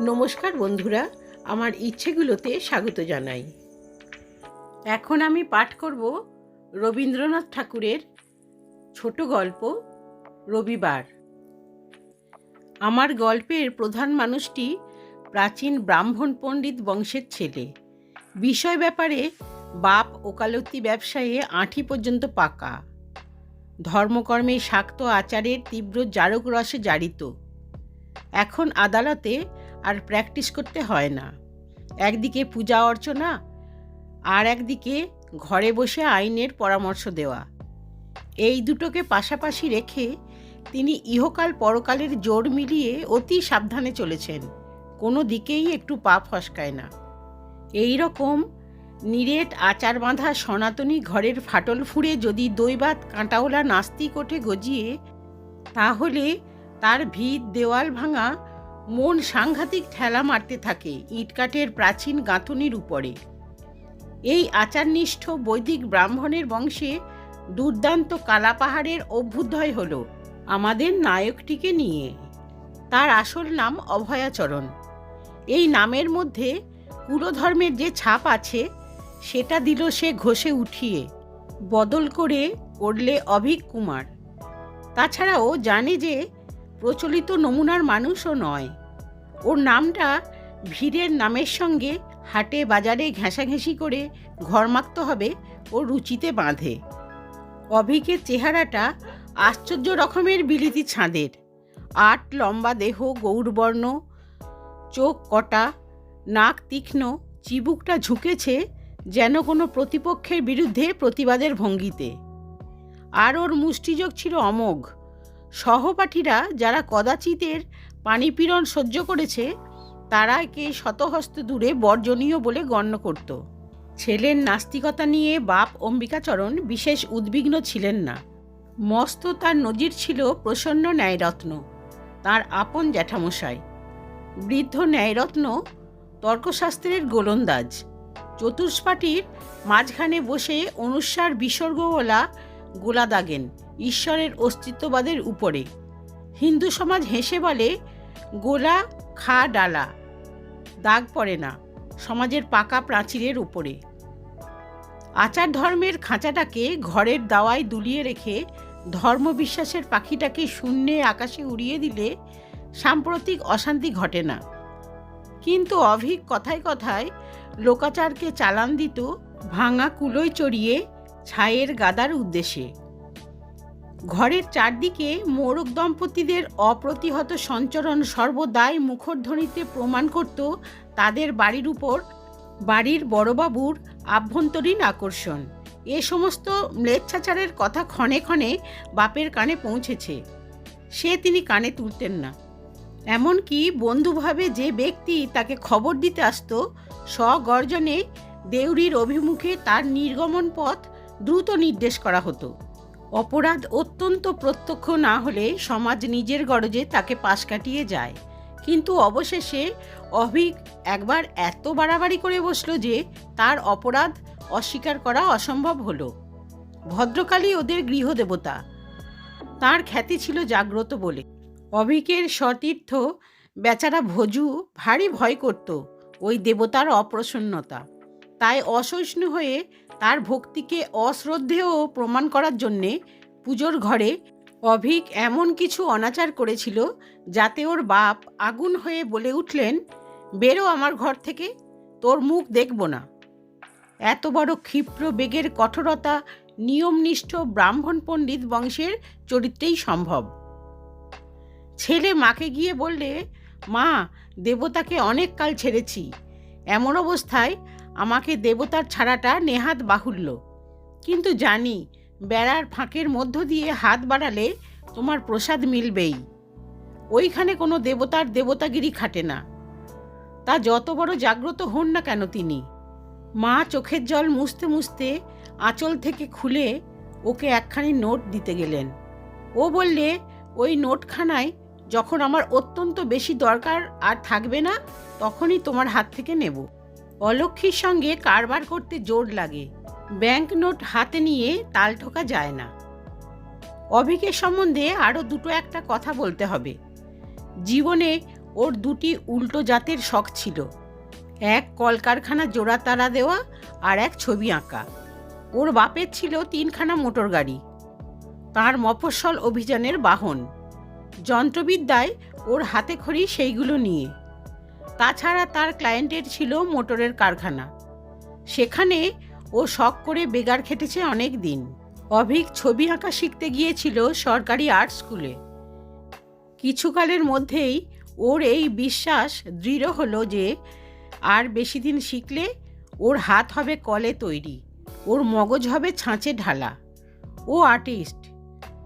নমস্কার বন্ধুরা, আমার ইচ্ছেগুলোতে স্বাগত জানাই। এখন আমি পাঠ করব রবীন্দ্রনাথ ঠাকুরের ছোট গল্প, রবিবার। আমার গল্পের প্রধান মানুষটি প্রাচীন ব্রাহ্মণ পণ্ডিত বংশের ছেলে। বিষয় ব্যাপারে বাপ ওকালতি ব্যবসায়ে আঁঠি পর্যন্ত পাকা। ধর্মকর্মে শাক্ত আচারের তীব্র জারক রসে জারিত। এখন আদালতে আর প্র্যাকটিস করতে হয় না। একদিকে পূজা অর্চনা আর একদিকে ঘরে বসে আইনের পরামর্শ দেওয়া। এই দুটোকে পাশাপাশি রেখে তিনি ইহকাল পরকালের জোর মিলিয়ে অতি সাবধানে চলেছেন। কোনো দিকেই একটু পা ফসকায় না। এই রকম নিরেট আচার বাঁধা সনাতনী ঘরের ফাটল ফুঁড়ে যদি দৈবাত কাঁটাওলা নাস্তিক ওঠে গজিয়ে, তাহলে তার ভিত দেওয়াল ভাঙা মন সাংঘাতিক ঠেলা মারতে থাকে ইটকাঠের প্রাচীন গাঁথনির উপরে। এই আচারনিষ্ঠ বৈদিক ব্রাহ্মণের বংশে দুর্দান্ত কালাপাহাড়ের অভ্যুদয় হল আমাদের নায়কটিকে নিয়ে। তার আসল নাম অভয়াচরণ। এই নামের মধ্যে কুলধর্মের যে ছাপ আছে, সেটা দিল সে ঘষে উঠিয়ে, বদল করে করলে অভিক কুমার। তাছাড়াও জানে যে প্রচলিত নমুনার মানুষও নয়। ওর নামটা ভিড়ের নামের সঙ্গে হাটে বাজারে ঘেঁষাঘেঁষি করে ঘরমাক্ত হবে ও রুচিতে বাঁধে। অভিকের চেহারাটা আশ্চর্য রকমের বিলিতি ছাঁদের। আট লম্বা দেহ গৌরবর্ণ চোখ কটা, নাক তীক্ষ্ণ, চিবুকটা ঝুঁকেছে যেন কোনো প্রতিপক্ষের বিরুদ্ধে প্রতিবাদের ভঙ্গিতে। আর ওর মুষ্টিযোগ ছিল অমোঘ। সহপাঠীরা যারা কদাচিতের পানিপীড়ন সহ্য করেছে, তারা একে শতহস্ত দূরে বর্জনীয় বলে গণ্য করত। ছেলের নাস্তিকতা নিয়ে বাপ অম্বিকাচরণ বিশেষ উদ্বিগ্ন ছিলেন না। মস্ত তার নজির ছিল প্রসন্ন ন্যায়রত্ন, তার আপন জ্যাঠামশাই। বৃদ্ধ ন্যায়রত্ন তর্কশাস্ত্রের গোলন্দাজ। চতুষ্পাটির মাঝখানে বসে অনুস্বার বিসর্গওয়ালা গোলা দাগেন ঈশ্বরের অস্তিত্ববাদের উপরে। হিন্দু সমাজ হেসে বলে, গোলা খা ডালা, দাগ পড়ে না, সমাজের পাকা প্রাচীরের উপরে। আচার ধর্মের খাঁচাটাকে ঘরের দাওয়ায় দুলিয়ে রেখে ধর্মবিশ্বাসের পাখিটাকে শূন্যে আকাশে উড়িয়ে দিলে সাম্প্রতিক অশান্তি ঘটে না। কিন্তু অভিক কথায় কথায় লোকাচারকে চালান দিত ভাঙা কুলোয় চড়িয়ে ছায়ের গাদার উদ্দেশ্যে। ঘরের চারদিকে মোরগ দম্পতিদের অপ্রতিহত সঞ্চরণ সর্বদাই মুখরধ্বনিতে প্রমাণ করত তাদের বাড়ির উপর, বাড়ির বড়বাবুর আভ্যন্তরীণ আকর্ষণ। এ সমস্ত ম্লেচ্ছাচারের কথা ক্ষণে ক্ষণে বাপের কানে পৌঁছেছে। সে তিনি কানে তুলতেন না। এমনকি বন্ধুভাবে যে ব্যক্তি তাকে খবর দিতে আসতো, স্বগর্জনে দেউরির অভিমুখে তার নির্গমন পথ দ্রুত নির্দেশ করা হতো। অপরাধ অত্যন্ত প্রত্যক্ষ না হলে সমাজ নিজের গরজে তাকে পাশ কাটিয়ে যায়। কিন্তু অবশেষে অভিক একবার এত বাড়াবাড়ি করে বসল যে তার অপরাধ অস্বীকার করা অসম্ভব হলো। ভদ্রকালী ওদের গৃহদেবতা। তার খ্যাতি ছিল জাগ্রত বলে। অভিকের সতীর্থ বেচারা ভজু ভারী ভয় করত। ওই দেবতার অপ্রসন্নতা। তাই অসহিষ্ণু হয়ে তার ভক্তিকে অশ্রদ্ধেয় প্রমাণ করার জন্যে পুজোর ঘরে অভিক এমন কিছু অনাচার করেছিল যাতে ওর বাপ আগুন হয়ে বলে উঠলেন, বেরো আমার ঘর থেকে, তোর মুখ দেখব না। এত বড় ক্ষিপ্র বেগের কঠোরতা নিয়মনিষ্ঠ ব্রাহ্মণ পণ্ডিত বংশের চরিত্রেই সম্ভব। ছেলে মাকে গিয়ে বললে, মা, দেবতাকে অনেক কাল ছেড়েছি। এমন অবস্থায় আমাকে দেবতার ছাড়াটা নেহাত বাহুল্য। কিন্তু জানি, বেড়ার ফাঁকের মধ্য দিয়ে হাত বাড়ালে তোমার প্রসাদ মিলবেই। ওইখানে কোনো দেবতার দেবতাগিরি খাটে না। তা যত বড় জাগ্রত হন না কেন তিনি? মা চোখের জল মুছতে মুছতে আঁচল থেকে খুলে ওকে একখানি নোট দিতে গেলেন। ও বললে, ওই নোটখানায় যখন আমার অত্যন্ত বেশি দরকার আর থাকবে না, তখনই তোমার হাত থেকে নেব। অলক্ষীর সঙ্গে কারবার করতে জোর লাগে। ব্যাংক নোট হাতে নিয়ে তাল ঠোকা যায় না। অভিকের সম্বন্ধে আরও দুটো একটা কথা বলতে হবে। জীবনে ওর দুটি উল্টো জাতের শখ ছিল। এক কলকারখানা জোড়া তারা দেওয়া আর এক ছবি আঁকা। ওর বাপের ছিল তিনখানা মোটর গাড়ি। তার মফস্বল অভিযানের বাহন। যন্ত্রবিদ্যায় ওর হাতে খড়ি সেইগুলো নিয়ে। তাছাড়া তার ক্লায়েন্টের ছিল মোটরের কারখানা। সেখানে ও শখ করে বেগার খেটেছে অনেক দিন। অভিক ছবি আঁকা শিখতে গিয়েছিল সরকারি আর্ট স্কুলে। কিছুকালের মধ্যেই ওর এই বিশ্বাস দৃঢ় হলো যে আর বেশি দিন শিখলে ওর হাত হবে কলে তৈরি, ওর মগজ হবে ছাঁচে ঢালা। ও আর্টিস্ট।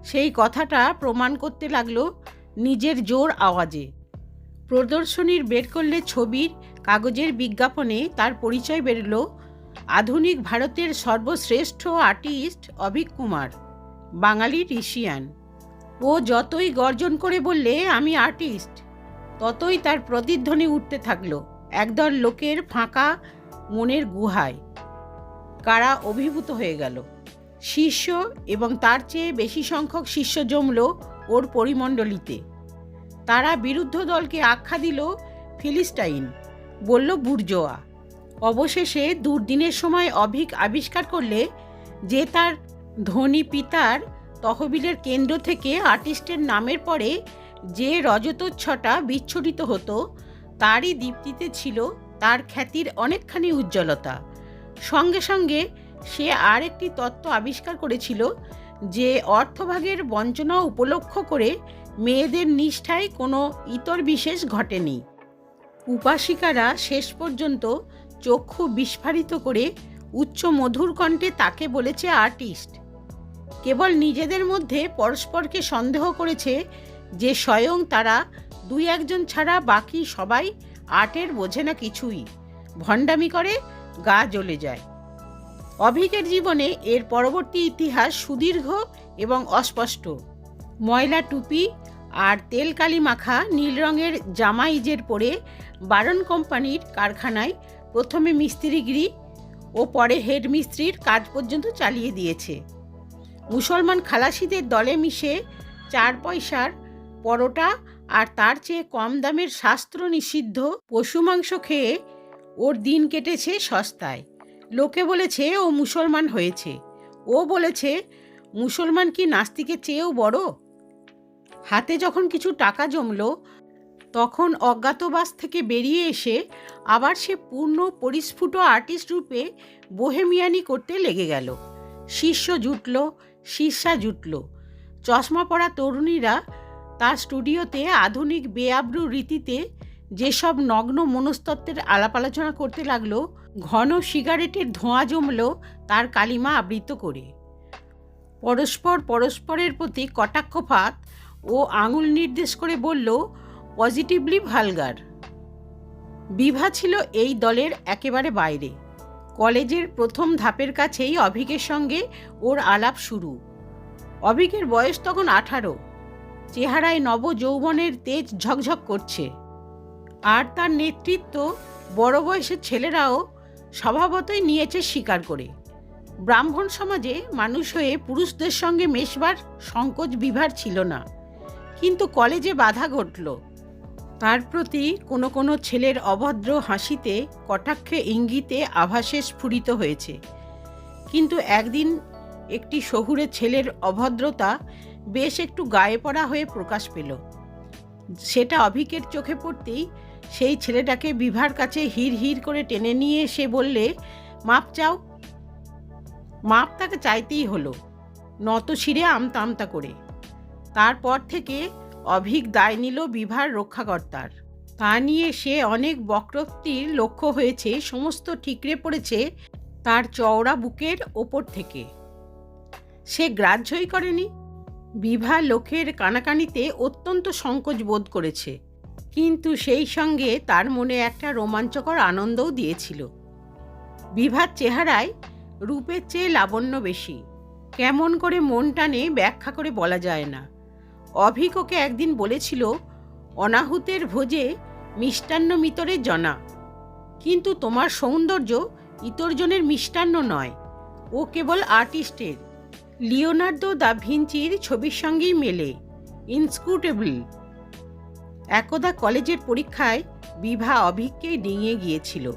সেই কথাটা প্রমাণ করতে লাগল নিজের জোর আওয়াজে। প্রদর্শনীর বের করলে ছবির কাগজের বিজ্ঞাপনে তার পরিচয় বেরলো আধুনিক ভারতের সর্বশ্রেষ্ঠ আর্টিস্ট অভিক কুমার, বাঙালি ঋষিয়ান। ও যতই গর্জন করে বললে, আমি আর্টিস্ট, ততই তার প্রতিধ্বনি উঠতে থাকল একদল লোকের ফাঁকা মনের গুহায়। কারা অভিভূত হয়ে গেল? শিষ্য এবং তার চেয়ে বেশি সংখ্যক শিষ্য জমল ওর পরিমণ্ডলিতে। তারা বিরুদ্ধ দলকে আখ্যা দিল ফিলিস্টাইন বলল বুর্জোয়া। অবশেষে দুর্দিনের সময় অভিক আবিষ্কার করলে যে তার ধনী পিতার তহবিলের কেন্দ্র থেকে আর্টিস্টের নামের পরে যে রজতোচ্ছটা বিচ্ছুরিত হতো, তারই দীপ্তিতে ছিল তার খ্যাতির অনেকখানি উজ্জ্বলতা। সঙ্গে সঙ্গে সে আর একটি তত্ত্ব আবিষ্কার করেছিল যে অর্থভাগের বঞ্চনা উপলক্ষ করে মেয়েদের নিষ্ঠায় কোনো ইতর বিশেষ ঘটেনি। উপাসিকারা শেষ পর্যন্ত চক্ষু বিস্ফারিত করে উচ্চ মধুর কণ্ঠে তাকে বলেছে আর্টিস্ট। কেবল নিজেদের মধ্যে পরস্পরকে সন্দেহ করেছে যে স্বয়ং তারা দুই একজন ছাড়া বাকি সবাই আর্টের বোঝে না কিছুই। ভণ্ডামি করে, গা জ্বলে যায়। অভিকের জীবনে এর পরবর্তী ইতিহাস সুদীর্ঘ এবং অস্পষ্ট। ময়লা টুপি আর তেলকালি মাখা নীল রঙের জামা ইজের পরে বারণ কোম্পানির কারখানায় প্রথমে মিস্ত্রিগিরি ও পরে হেড মিস্ত্রির কাজ পর্যন্ত চালিয়ে দিয়েছে। মুসলমান খালাসিদের দলে মিশে চার পয়সার পরোটা আর তার চেয়ে কম দামের শাস্ত্র নিষিদ্ধ পশু মাংস খেয়ে ওর দিন কেটেছে সস্তায়। লোকে বলেছে ও মুসলমান হয়েছে। ও বলেছে, মুসলমান কি নাস্তিকের চেয়েও বড়? হাতে যখন কিছু টাকা জমল, তখন অজ্ঞাতবাস থেকে বেরিয়ে এসে আবার সে পূর্ণ পরিস্ফুট আর্টিস্ট রূপে বোহেমিয়ানি করতে লেগে গেল। শিষ্য জুটল শীর্ষা জুটল। চশমা পরা তরুণীরা তার স্টুডিওতে আধুনিক বেআব্রু রীতিতে যেসব নগ্ন মনস্তত্ত্বের আলাপ আলোচনা করতে লাগল, ঘন সিগারেটের ধোঁয়া জমল তার কালিমা আবৃত করে। পরস্পর পরস্পরের প্রতি কটাক্ষপাত ও আঙুল নির্দেশ করে বলল, পজিটিভলি ভালগার। বিভা ছিল এই দলের একেবারে বাইরে। কলেজের প্রথম ধাপের কাছেই অভিকের সঙ্গে ওর আলাপ শুরু। অভিকের বয়স তখন আঠারো। চেহারায় নব যৌবনের তেজ ঝকঝক করছে। আর তার নেতৃত্ব বড় বয়সের ছেলেরাও স্বভাবতই নিয়েছে স্বীকার করে। ব্রাহ্মণ সমাজে মানুষ হয়ে পুরুষদের সঙ্গে মেশবার সংকোচ বিভার ছিল না। কিন্তু কলেজে বাধা ঘটল। তার প্রতি কোনো কোনো ছেলের অভদ্র হাসিতে, কটাক্ষে ইঙ্গিতে আভাসে স্ফুরিত হয়েছে। কিন্তু একদিন একটি শহুরে ছেলের অভদ্রতা বেশ একটু গায়ে পড়া হয়ে প্রকাশ পেল। সেটা অভিকের চোখে পড়তেই সেই ছেলেটাকে বিভার কাছে হির হির করে টেনে নিয়ে এসে বললে, মাপ চাও? মাপ তাকে চাইতেই হলো। নত শিরে আমতা আমতা করে। তারপর থেকে অভিক দায় নিল বিভার রক্ষাকর্তার। তা নিয়ে সে অনেক বক্রোক্তির লক্ষ্য হয়েছে, সমস্ত ঠিকরে পড়েছে তার চওড়া বুকের ওপর থেকে। সে গ্রাহ্যই করেনি। বিভা লোকের কানাকানিতে অত্যন্ত সংকোচ বোধ করেছে, কিন্তু সেই সঙ্গে তার মনে একটা রোমাঞ্চকর আনন্দও দিয়েছিল। বিভার চেহারায় রূপের চেয়ে লাবণ্য বেশি। কেমন করে মন টানে ব্যাখ্যা করে বলা যায় না। অভিক ওকে একদিন বলেছিল, অনাহুতের ভোজে মিষ্টান্ন মিতরে জনা। কিন্তু তোমার সৌন্দর্য ইতরজনের মিষ্টান্ন নয়। ও কেবল আর্টিস্টের। লিওনার্দো দা ভিঞ্চির ছবির সঙ্গেই মেলে। ইনস্ক্রুটেবল। একদা কলেজের পরীক্ষায় বিভা অভিককেই ডিঙিয়ে গিয়েছিল।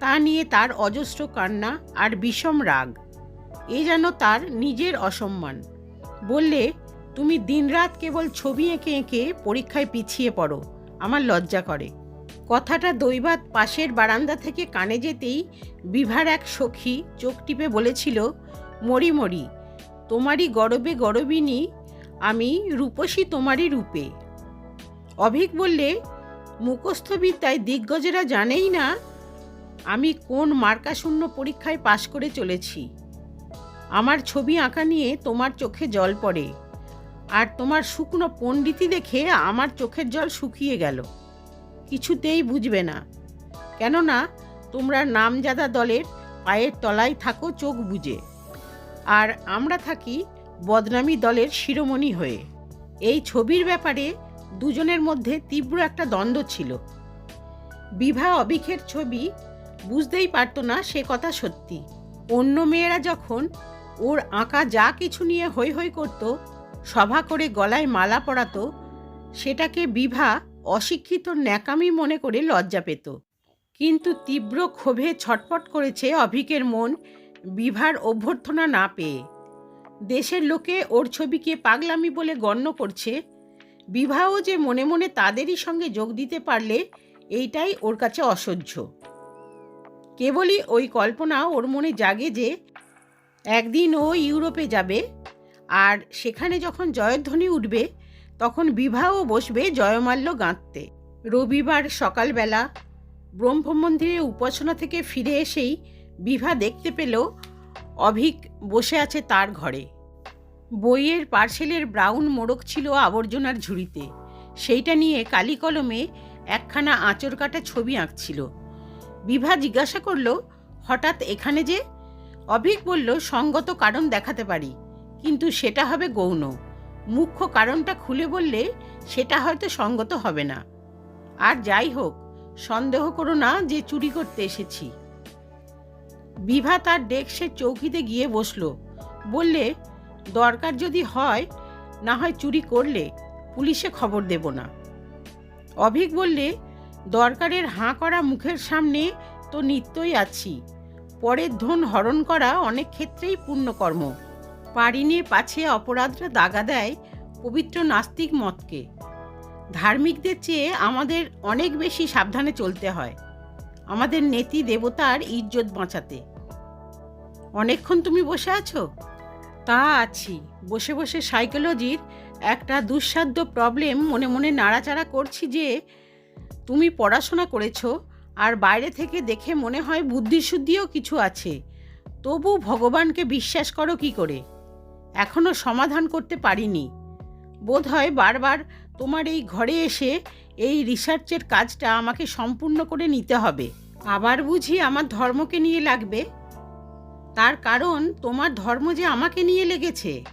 তা নিয়ে তার অজস্র কান্না আর বিষম রাগ। এ যেন তার নিজের অসম্মান। বললে তুমি দিনরাত কেবল ছবি এঁকে এঁকে পরীক্ষায় পিছিয়ে পড়ো, আমার লজ্জা করে। কথাটা দৈবাত পাশের বারান্দা থেকে কানে যেতেই বিভার এক সখী চোখ টিপে বলেছিল, মরি মরি, তোমারই গরবে গরবিনী, আমি রূপসী তোমারই রূপে। অভিক বললে, মুখস্থবিদ্যায় দিগ্গজেরা জানেই না আমি কোন মার্কাশূন্য পরীক্ষায় পাশ করে চলেছি। আমার ছবি আঁকা নিয়ে তোমার চোখে জল পড়ে। আর তোমার শুকনো পণ্ডিতি দেখে আমার চোখের জল শুকিয়ে গেল। কিছুতেই বুঝবে না। কেননা, তোমরা নামজাদা দলের পায়ের তলায় থাকো, চোখ বুজে। আর আমরা থাকি বদনামি দলের শিরোমণি হয়ে। এই ছবির ব্যাপারে দুজনের মধ্যে তীব্র একটা দ্বন্দ্ব ছিল। বিভা অবিখের ছবি বুঝতেই পারতো না সে কথা সত্যি। অন্য মেয়েরা যখন ওর আঁকা যা কিছু নিয়ে হৈ হৈ করত সভা করে গলায় মালা পরাতো, সেটাকে বিভা অশিক্ষিত ন্যাকামি মনে করে লজ্জা পেত। কিন্তু তীব্র ক্ষোভে ছটপট করেছে অভিকের মন বিভার অভ্যর্থনা না পেয়ে। দেশের লোকে ওর ছবিকে পাগলামি বলে গণ্য করছে বিবাহও যে মনে মনে তাদেরই সঙ্গে যোগ দিতে পারলে এইটাই ওর কাছে অসহ্য। কেবলই ওই কল্পনা ওর মনে জাগে যে, একদিন ও ইউরোপে যাবে আর সেখানে যখন জয়ধ্বনি উঠবে, তখন বিবাহও বসবে জয়মাল্য গাঁথতে রবিবার সকালবেলা ব্রহ্মমন্দিরে উপাসনা থেকে ফিরে এসেই বিভা দেখতে পেল অভিক বসে আছে তার ঘরে। বইয়ের পার্সেলের ব্রাউন মোড়ক ছিল আবর্জনার ঝুড়িতে। সেইটা নিয়ে কালি কলমে একখানা আঁচড় কাটা ছবি আঁকছিল। বিভা জিজ্ঞাসা করল, হঠাৎ এখানে যে? অভিক বলল, সঙ্গত কারণ দেখাতে পারি। কিন্তু সেটা হবে গৌণ। মুখ্য কারণটা খুলে বললে সেটা হয়তো সঙ্গত হবে না। আর যাই হোক, সন্দেহ করো না যে চুরি করতে এসেছি। বিভা তার ডেস্কের চৌকিতে গিয়ে বসল। বললে, দরকার যদি হয়, না হয় চুরি করলে পুলিশে খবর দেব না। অভিক বললে, দরকারের হাঁ করা মুখের সামনে তো নিত্যই আছি। পরের ধন হরণ করা অনেক ক্ষেত্রেই পুণ্যকর্ম। পারিনে পাছে অপরাধরা দাগা দেয় পবিত্র নাস্তিক মতকে। ধার্মিকদের চেয়ে আমাদের অনেক বেশি সাবধানে চলতে হয়, আমাদের নেতি দেবতার ইজ্জত বাঁচাতে। অনেকক্ষণ তুমি বসে আছো? তা আছি। বসে বসে সাইকোলজির একটা দুঃসাধ্য প্রবলেম মনে মনে নাড়াচাড়া করছি যে, তুমি পড়াশোনা করেছ আর বাইরে থেকে দেখে মনে হয় বুদ্ধিশুদ্ধিও কিছু আছে। তবু ভগবানকে বিশ্বাস করো কি করে? এখনও সমাধান করতে পারিনি। বোধ হয় বারবার তোমার এই ঘরে এসে এই রিসার্চের কাজটা আমাকে সম্পূর্ণ করে নিতে হবে। আবার বুঝি আমার ধর্মকে নিয়ে লাগবে? তার কারণ তোমার ধর্ম যে আমাকে নিয়ে লেগেছে।